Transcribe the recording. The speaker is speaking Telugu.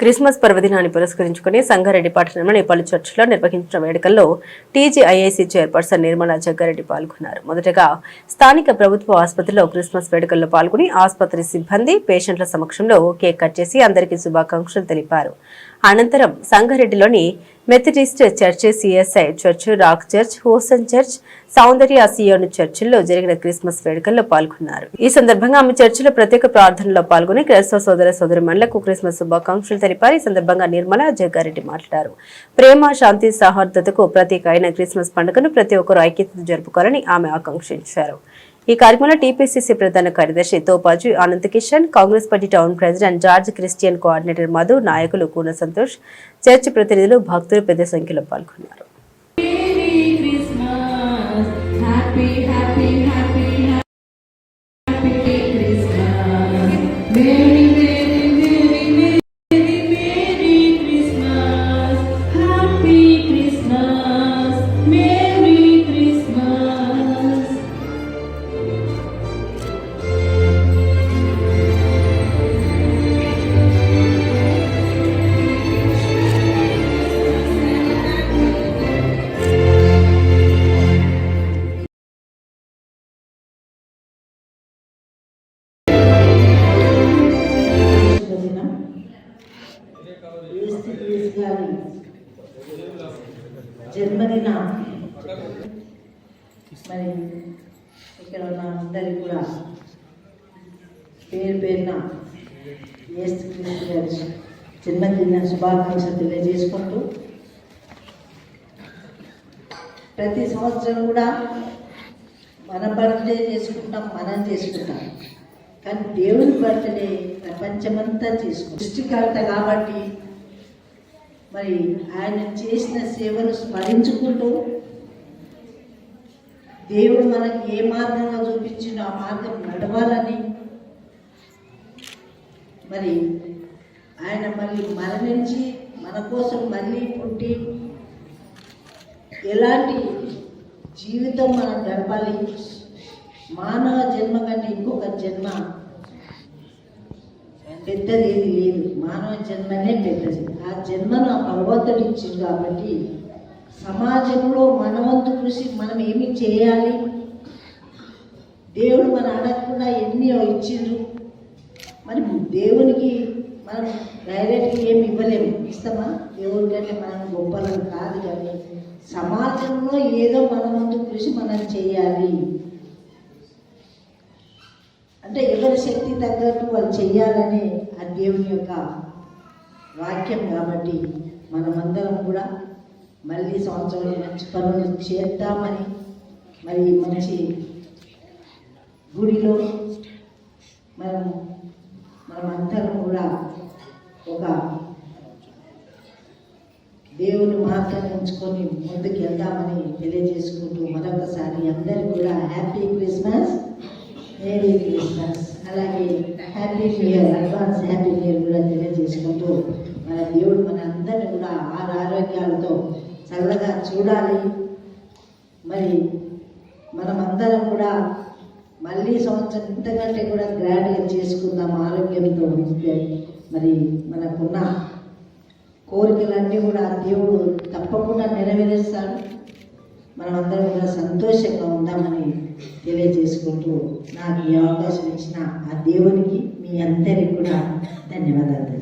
క్రిస్మస్ పర్వదినాన్ని పురస్కరించుకుని సంగారెడ్డి పట్టణంలోని పలు చర్చిలో నిర్వహించిన వేడుకల్లో టీజీఐఐసీ చైర్పర్సన్ నిర్మలా జగ్గారెడ్డి పాల్గొన్నారు. మొదటగా స్థానిక ప్రభుత్వ ఆసుపత్రిలో క్రిస్మస్ వేడుకల్లో పాల్గొని ఆసుపత్రి సిబ్బంది పేషెంట్ల సమక్షంలో కేక్ కట్ చేసి అందరికీ శుభాకాంక్షలు తెలిపారు. అనంతరం సంగారెడ్డిలోని Methodist church CSI church rock church Hosanna church సౌందర్య సియోను చర్చిల్లో జరిగిన క్రిస్మస్ వేడుకల్లో పాల్గొన్నారు. ఈ సందర్భంగా ఆమె చర్చిలో ప్రత్యేక ప్రార్థనలో పాల్గొని క్రైస్తవ సోదర సోదరిమణులకు క్రిస్మస్ శుభాకాంక్షలు తెలిపారు. ఈ సందర్భంగా నిర్మలా జగ్గారెడ్డి మాట్లాడారు. ప్రేమ శాంతి సౌహార్దతకు ప్రతీక అయిన క్రిస్మస్ పండుగను ప్రతి ఒక్కరూ ఐక్యతను జరుపుకోవాలని ఆమె ఆకాంక్షించారు. ఈ కార్యక్రమంలో టీపీసీసీ ప్రధాన కార్యదర్శి Topaju Anand Kishan Congress party town president George Christian coordinator Madhu నాయకులు కూన సంతోష్ చర్చి ప్రతినిధులు భక్తులు పెద్ద సంఖ్యలో పాల్గొన్నారు. ఏసు గారి జన్మదిన. మరి ఇక్కడ ఉన్న అందరికి కూడా పేరు పేరున ఏసు క్రీస్తు గారి జన్మదిన శుభాకాంక్షలు తెలియజేసుకుంటూ ప్రతి సంవత్సరం కూడా మన బర్త్డే చేసుకుంటాం మనం చేసుకుంటాం. కానీ దేవుని బర్త్డే ప్రపంచమంతా చేసుకుంటాం సృష్టికర్త కాబట్టి మరి ఆయన చేసిన సేవను స్మరించుకుంటూ దేవుడు మనకి ఏ మార్గంగా చూపించిన ఆ మార్గం నడవాలని మరి ఆయన మళ్ళీ మరణించి మన కోసం మళ్ళీ పుట్టి ఎలాంటి జీవితం మనం గడపాలి? మానవ జన్మ కంటే ఇంకొక జన్మ పెద్దది ఏది లేదు. మానవ జన్మనే పెద్దది. ఆ జన్మను ఆ భగవంతుడు కాబట్టి సమాజంలో మనవంతు కృషి మనం ఏమి చేయాలి? దేవుడు మన అడగకుండా ఎన్ని ఇచ్చిండ్రు? మరి దేవునికి మనం డైరెక్ట్గా ఏమి ఇవ్వలేము. ఇస్తామా? దేవుడి కంటే మనం గొప్పలను కాదు కానీ సమాజంలో ఏదో మనవంతు కృషి మనం చేయాలి. అంటే ఎవరి శక్తి తగ్గట్టు వాళ్ళు చెయ్యాలని ఆ దేవుని యొక్క వాక్యం కాబట్టి మనమందరం కూడా మళ్ళీ సంవత్సరంలో మంచి పనులు చేద్దామని మరి మంచి గుడిలో మనం మనమందరం కూడా ఒక దేవుని మార్గాన్ని ఉంచుకొని ముందుకు వెళ్దామని తెలియజేసుకుంటూ మరొకసారి అందరికీ కూడా హ్యాపీ క్రిస్మస్ మేరీ క్రిస్మస్ అలాగే happy new year advance happy year కూడా తెలియజేసుకుంటూ మన దేవుడు మన అందరిని కూడా ఆరు ఆరోగ్యాలతో చల్లగా చూడాలి. మరి మనమందరం కూడా మళ్ళీ సంవత్సరం ఇంతకంటే కూడా గ్రాండ్గా చేసుకుందాం ఆరోగ్యంతో ఉంటే. మరి మనకున్న కోరికలన్నీ కూడా దేవుడు తప్పకుండా నెరవేరుస్తాడు. మనమందరం కూడా సంతోషంగా ఉందామని తెలియజేసుకుంటూ నాకు ఈ అవకాశం ఇచ్చిన ఆ దేవునికి మీ అందరికీ కూడా ధన్యవాదాలు.